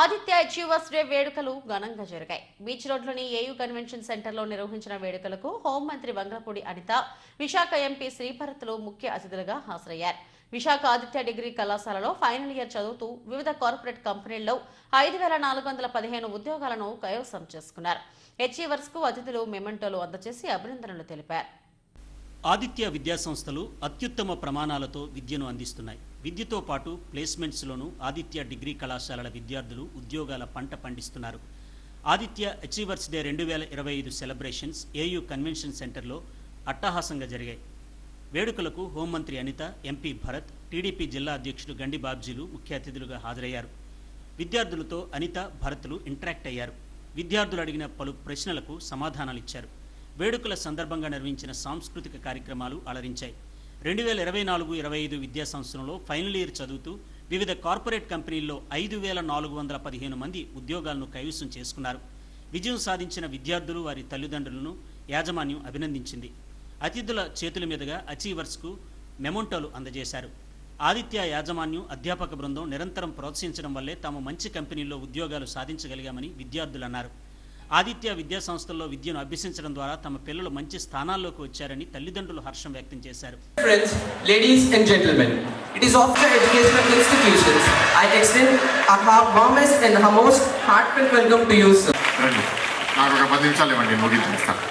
Aditya achievers day వేడుకలు ఘనంగా జరిగాయి. బీచ్ రోడ్లోని ఏయూ కన్వెన్షన్ సెంటర్లో నిర్వహించిన వేడుకలకు హోంమంత్రి వంగలపూడి అనిత విశాఖ ఎంపీ శ్రీభరత్లు ముఖ్య అతిథులుగా హాజరయ్యారు. విశాఖ ఆదిత్య డిగ్రీ కళాశాలలో ఫైనల్ ఇయర్ చదువుతూ వివిధ కార్పొరేట్ కంపెనీల్లో ఐదు వేల నాలుగు వందల పదిహేను ఉద్యోగాలను కైవసం చేసుకున్నారు. అచీవర్స్కు అతిథులు మెమెంటోలు అందజేసి అభినందనలు తెలిపారు. ఆదిత్య విద్యాసంస్థలు అత్యుత్తమ ప్రమాణాలతో విద్యను అందిస్తున్నాయి. విద్యతో పాటు ప్లేస్మెంట్స్లోనూ ఆదిత్య డిగ్రీ కళాశాలల విద్యార్థులు ఉద్యోగాల పంట పండిస్తున్నారు. ఆదిత్య అచీవర్స్ డే రెండు వేల ఇరవై ఐదు సెలబ్రేషన్స్ ఏయూ కన్వెన్షన్ సెంటర్లో అట్టహాసంగా జరిగాయి. వేడుకలకు హోంమంత్రి అనిత ఎంపీ భరత్ టీడీపీ జిల్లా అధ్యక్షుడు గండి బాబ్జీలు ముఖ్య అతిథులుగా హాజరయ్యారు. విద్యార్థులతో అనిత భరత్లు ఇంటరాక్ట్ అయ్యారు. విద్యార్థులు అడిగిన పలు ప్రశ్నలకు సమాధానాలిచ్చారు వేడుకల సందర్భంగా నిర్వహించిన సాంస్కృతిక కార్యక్రమాలు అలరించాయి. రెండు వేల ఇరవై నాలుగు ఇరవై ఐదు విద్యా సంవత్సరంలో ఫైనల్ ఇయర్ చదువుతూ వివిధ కార్పొరేట్ కంపెనీల్లో ఐదు వేల నాలుగు వందల పదిహేను మంది ఉద్యోగాలను కైవసం చేసుకున్నారు. విజయం సాధించిన విద్యార్థులు వారి తల్లిదండ్రులను యాజమాన్యం అభినందించింది. అతిథుల చేతుల మీదుగా అచీవర్స్కు మెమోంటోలు అందజేశారు. ఆదిత్య యాజమాన్యం అధ్యాపక బృందం నిరంతరం ప్రోత్సహించడం వల్లే తాము మంచి కంపెనీల్లో ఉద్యోగాలు సాధించగలిగామని విద్యార్థులు అన్నారు. ఆదిత్య విద్యా సంస్థల్లో విద్యను అభ్యసించడం ద్వారా తమ పిల్లలు మంచి స్థానాల్లోకి వచ్చారని తల్లిదండ్రులు హర్షం వ్యక్తం చేశారు. నాకు ఒక పది నిమిషాలు ఇవ్వండి ముగించి ఇస్తాను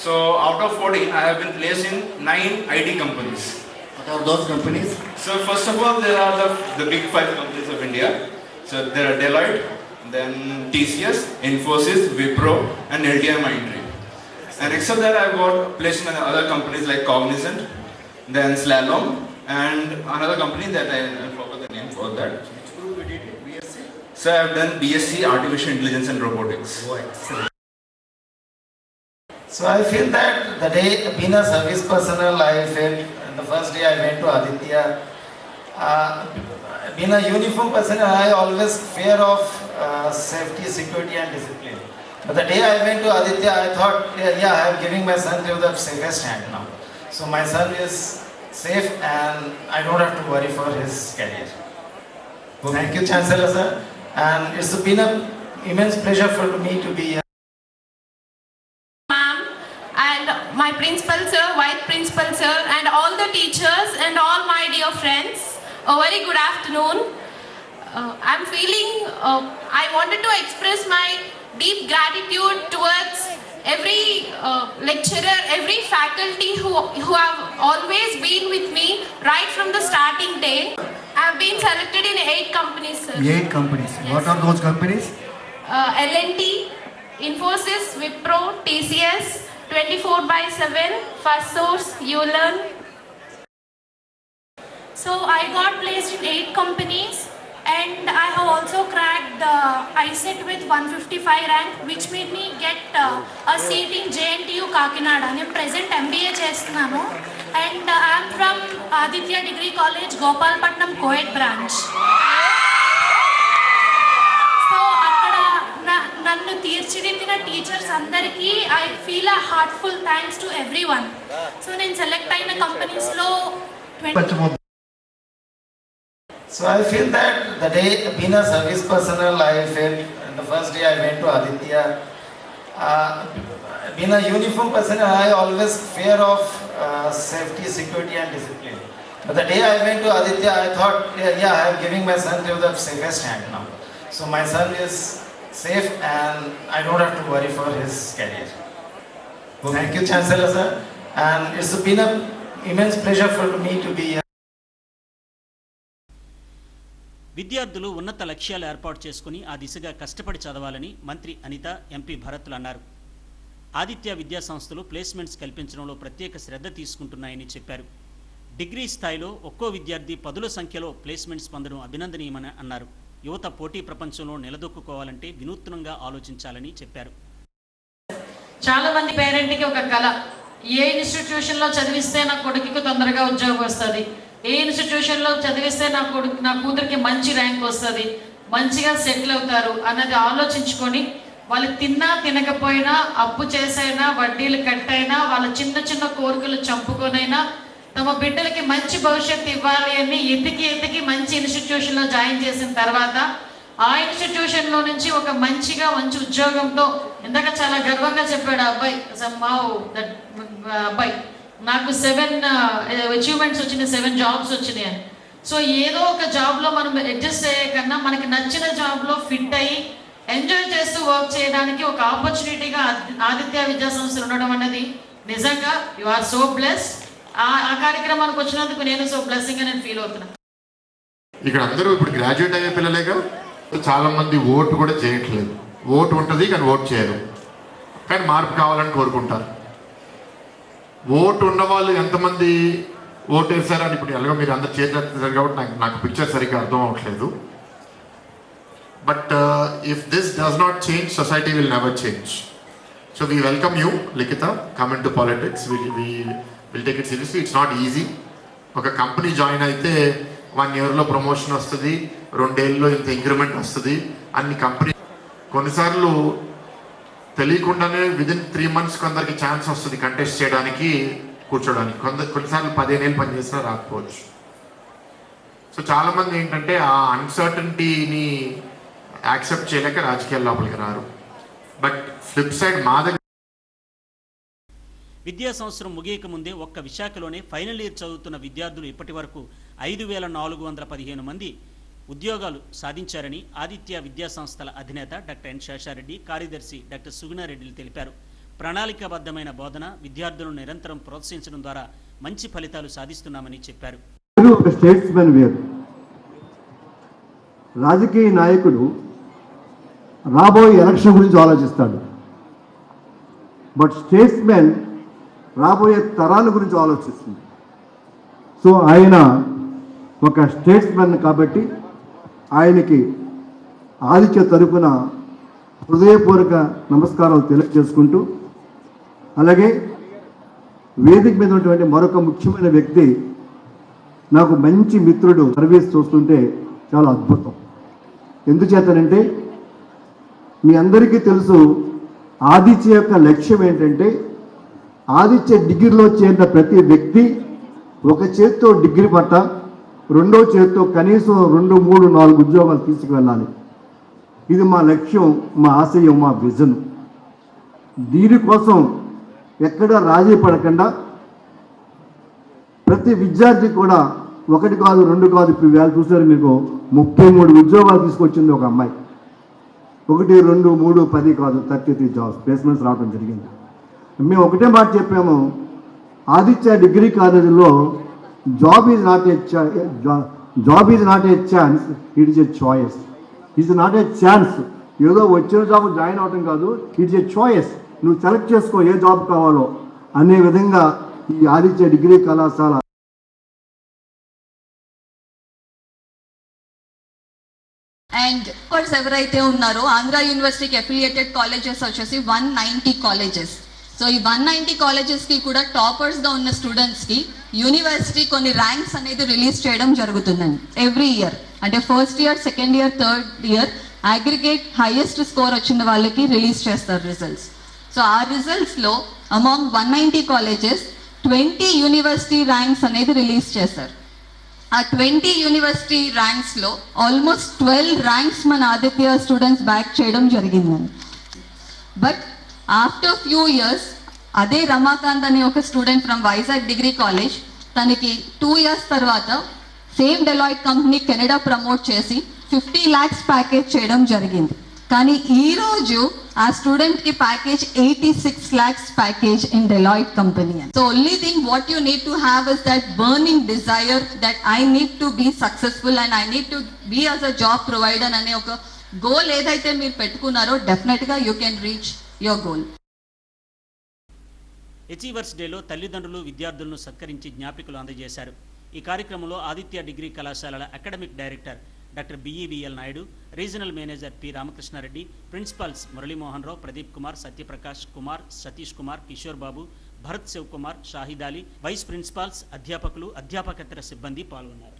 So out of 40, I have been placed in 9 IT companies. What are those companies? So first of all, there are the, the big five companies of India. So there are Deloitte, then TCS, Infosys, Wipro, and LTI Mindtree. And except that, I have got placed in other companies like Cognizant, then Slalom, and another company that I, I forgot the name for that. Which group you did it? BSc? So I have done BSc Artificial Intelligence and Robotics. Oh, excellent. So I feel that the day being a service personnel, I felt the first day I went to Aditya, uh, being a uniform personnel, I always fear of uh, safety, security and discipline. But the day I went to Aditya, I thought, yeah, yeah, I am giving my son to the safest hand now. So my son is safe and I don't have to worry for his career. Thank you, Chancellor sir. And it's been an immense pleasure for me to be here. ma'am and my principal sir, vice principal sir and all the teachers and friends. A very good afternoon. Uh, I'm feeling, uh, I wanted to express my deep gratitude towards every uh, lecturer, every faculty who, who have always been with me right from the starting day. I've been selected in eight companies, sir. Eight companies. What are those companies? uh, L&T, Infosys, Wipro, TCS, 24 by 7, First Source, ULearn. So I got placed in eight companies and I have also cracked the ISET with 155 rank which made me get uh, a seat in JNTU Kakinada. I am present MBA చేస్తున్నాను and uh, I am from Aditya Degree College, Gopalpatnam Coed branch. So అక్కడ నన్ను తీర్చిదిద్దిన teachers అందరికీ I feel a heartful thanks to everyone so నేను select అయిన కంపెనీస్లో twenty So I feel that the day being a service personnel, I felt the first day I went to Aditya, uh, being a uniform personnel, I always fear of uh, safety, security and discipline. But the day I went to Aditya, I thought, yeah, yeah I'm giving my son to the safest hand now. So my son is safe and I don't have to worry for his career. Thank you, Chancellor sir. And it's been an immense pleasure for me to be here. విద్యార్థులు ఉన్నత లక్ష్యాలు ఏర్పాటు చేసుకుని ఆ దిశగా కష్టపడి చదవాలని మంత్రి అనిత ఎంపీ భరత్లు అన్నారు. ఆదిత్య విద్యా సంస్థలు ప్లేస్మెంట్స్ కల్పించడంలో ప్రత్యేక శ్రద్ధ తీసుకుంటున్నాయని చెప్పారు. డిగ్రీ స్థాయిలో ఒక్కో విద్యార్థి పదుల సంఖ్యలో ప్లేస్మెంట్స్ పొందడం అభినందనీయమని అన్నారు. యువత పోటీ ప్రపంచంలో నిలదొక్కుకోవాలంటే వినూత్నంగా ఆలోచించాలని చెప్పారు. చాలా మంది పేరెంట్కి ఒక కళ ఏ ఇన్స్టిట్యూషన్లో చదివిస్తే నా కొడుకుకి తొందరగా ఉద్యోగం వస్తుంది. ఏ ఇన్స్టిట్యూషన్లో చదివిస్తే నా కొడుకు నా కూతురికి మంచి ర్యాంక్ వస్తుంది మంచిగా సెటిల్ అవుతారు అన్నది ఆలోచించుకొని వాళ్ళు తిన్నా తినకపోయినా అప్పు చేసైనా వడ్డీలు కట్టైనా వాళ్ళ చిన్న చిన్న కోరికలు చంపుకొనైనా తమ బిడ్డలకి మంచి భవిష్యత్తు ఇవ్వాలి అని ఎతికి ఎతికి మంచి ఇన్స్టిట్యూషన్లో జాయిన్ చేసిన తర్వాత ఆ ఇన్స్టిట్యూషన్లో నుంచి ఒక మంచిగా మంచి ఉద్యోగంతో ఇందాక చాలా గర్వంగా చెప్పాడు ఆ అబ్బాయి. అబ్బాయి. నాకు సెవెన్ అచీవ్మెంట్స్ uh, eh, వచ్చినాయి సెవెన్ జాబ్స్ వచ్చినాయి అని. సో ఏదో ఒక జాబ్లో మనం అడ్జస్ట్ అయ్యే కన్నా మనకి నచ్చిన జాబ్లో ఫిట్ అయ్యి ఎంజాయ్ చేస్తూ వర్క్ చేయడానికి ఒక ఆపర్చునిటీగా ఆదిత్య విద్యా సంస్థలు ఉండడం అనేది నిజంగా యు ఆర్ సో బ్లెస్ ఆ ఆ కార్యక్రమానికి వచ్చినందుకు నేను సో బ్లెస్సింగ్ నేను ఫీల్ అవుతున్నాను ఇక్కడ అందరూ ఇప్పుడు గ్రాడ్యుయేట్ అయ్యే పిల్లలేగా? చాలా మంది ఓటు కూడా చేయట్లేదు. ఓటు ఉంటుంది కానీ ఓటు చేయరు. కానీ మార్పు కావాలని కోరుకుంటారు. ఓటు ఉన్నవాళ్ళు ఎంతమంది ఓటు వేశారని ఇప్పుడు ఎలాగో మీరు అందరు చేతులు కాబట్టి నాకు నాకు పిక్చర్ సరిగ్గా అర్థం అవ్వట్లేదు. But if this does not change society will never change so we welcome you Likhitha come to politics will will take it seriously it's not easy ఒక కంపెనీ జాయిన్ అయితే వన్ ఇయర్లో ప్రమోషన్ వస్తుంది రెండేళ్ళలో ఇంత increment వస్తుంది అన్ని company కొన్నిసార్లు తెలియకుండానే విదిన్ త్రీ మంత్స్ కొందరికి ఛాన్స్ వస్తుంది కంటెస్ట్ చేయడానికి కూర్చోడానికి. కొంత కొన్నిసార్లు పదిహేను పని చేసినా రాకపోవచ్చు. సో చాలా మంది ఏంటంటే ఆ అన్సర్టనిటీని యాక్సెప్ట్ చేయలేక రాజకీయాల లోపలికి రారు. బట్ ఫ్లిప్ సైడ్ మా దగ్గర విద్యా సంవత్సరం ముగియక ముందే ఒక్క విశాఖలోనే ఫైనల్ ఇయర్ చదువుతున్న విద్యార్థులు ఇప్పటి వరకు ఐదు వేల నాలుగు వందల పదిహేను మంది ఉద్యోగాలు సాధించారని ఆదిత్య విద్యా సంస్థల అధినేత డాక్టర్ ఎన్ శేషారెడ్డి కార్యదర్శి డాక్టర్ సుగుణారెడ్డిలు తెలిపారు. ప్రణాళికాబద్ధమైన బోధన విద్యార్థులను నిరంతరం ప్రోత్సహించడం ద్వారా మంచి ఫలితాలు సాధిస్తున్నామని చెప్పారు. ఒక స్టేట్స్మెన్ వేరు రాజకీయ నాయకుడు రాబోయే ఎలక్షన్ గురించి ఆలోచిస్తాడు. బట్ స్టేట్స్మెన్ రాబోయే తరాల గురించి ఆలోచిస్తుంది. సో ఆయన ఒక స్టేట్స్మెన్ కాబట్టి ఆయనకి ఆదిత్య తరపున హృదయపూర్వక నమస్కారాలు తెలియజేసుకుంటూ అలాగే వేదిక మీద ఉన్నటువంటి మరొక ముఖ్యమైన వ్యక్తి నాకు మంచి మిత్రుడు సర్వీస్ చూస్తుంటే చాలా అద్భుతం. ఎందుచేతనంటే మీ అందరికీ తెలుసు ఆదిత్య యొక్క లక్ష్యం ఏంటంటే ఆదిత్య డిగ్రీలో చేరిన ప్రతి వ్యక్తి ఒక చేత్తో డిగ్రీ పట్ట రెండో చేతితో కనీసం రెండు మూడు నాలుగు ఉద్యోగాలు తీసుకువెళ్ళాలి. ఇది మా లక్ష్యం మా ఆశయం మా విజన్. దీనికోసం ఎక్కడ రాజీ పడకుండా ప్రతి విద్యార్థి కూడా ఒకటి కాదు రెండు కాదు ఇప్పుడు వేళ చూసారు మీకు ముప్పై మూడు ఉద్యోగాలు తీసుకొచ్చింది ఒక అమ్మాయి. ఒకటి రెండు మూడు పది కాదు థర్టీ త్రీ జాబ్స్ ప్లేస్మెంట్స్ రావడం జరిగింది. మేము ఒకటే మాట చెప్పాము ఆదిత్య డిగ్రీ కాలేజీలో job is not a job is not a chance it is a choice it's not a chance ఏదో వచ్చిన జాబ్ జాయిన్ అవటం కాదు ఇట్స్ ఏ చాయిస్ నువ్వు సెలెక్ట్ చేసుకో ఏ జాబ్ కావాలో. అనే విధంగా ఈ ఆదిత్య డిగ్రీ కళాశాల అండ్ కోర్స్ ఎవరైతే ఉన్నారో ఆంధ్ర యూనివర్సిటీకి అఫిలియేటెడ్ కాలేజెస్ వచ్చేసి వన్ నైంటీ కాలేజెస్ సో ఈ వన్ నైంటీ కాలేజెస్కి కూడా టాపర్స్గా ఉన్న స్టూడెంట్స్కి యూనివర్సిటీ కొన్ని ర్యాంక్స్ అనేది రిలీజ్ చేయడం జరుగుతుందండి. Every year. అంటే first year second year third year aggregate highest score వచ్చిన వాళ్ళకి రిలీజ్ చేస్తారు రిజల్ట్స్. సో ఆ రిజల్ట్స్లో among one ninety colleges twenty university ranks అనేది రిలీజ్ చేస్తారు ఆ ట్వంటీ యూనివర్సిటీ ర్యాంక్స్లో ఆల్మోస్ట్ ట్వెల్వ్ ర్యాంక్స్ మన ఆదిత్య స్టూడెంట్స్ బ్యాక్ చేయడం జరిగిందండి. బట్ ఆఫ్టర్ ఫ్యూ ఇయర్స్ అదే రమాకాంత్ అనే ఒక student from Vizag degree college తనకి టూ ఇయర్స్ తర్వాత same Deloitte company Canada promote చేసి ఫిఫ్టీ ల్యాక్స్ ప్యాకేజ్ చేయడం జరిగింది. కానీ ఈ రోజు ఆ స్టూడెంట్కి package eighty six lakhs package in Deloitte company so only thing what you need to have is that burning desire that I need to be successful and I need to be as a job provider అనే ఒక goal ఏదైతే మీరు పెట్టుకున్నారో డెఫినెట్గా you can reach your goal achievers డేలో తల్లిదండ్రులు విద్యార్థులను సత్కరించి జ్ఞాపికలు అందజేశారు. ఈ కార్యక్రమంలో ఆదిత్య డిగ్రీ కళాశాలల academic director doctor B E V L Naidu regional manager P Ramakrishna Reddy principals Murali Mohan Rao Pradeep Kumar Satyaprakash Kumar Satish Kumar Kishore Babu Bharat Sivakumar Shahid Ali vice principals అధ్యాపకులు అధ్యాపకేతర సిబ్బంది పాల్గొన్నారు.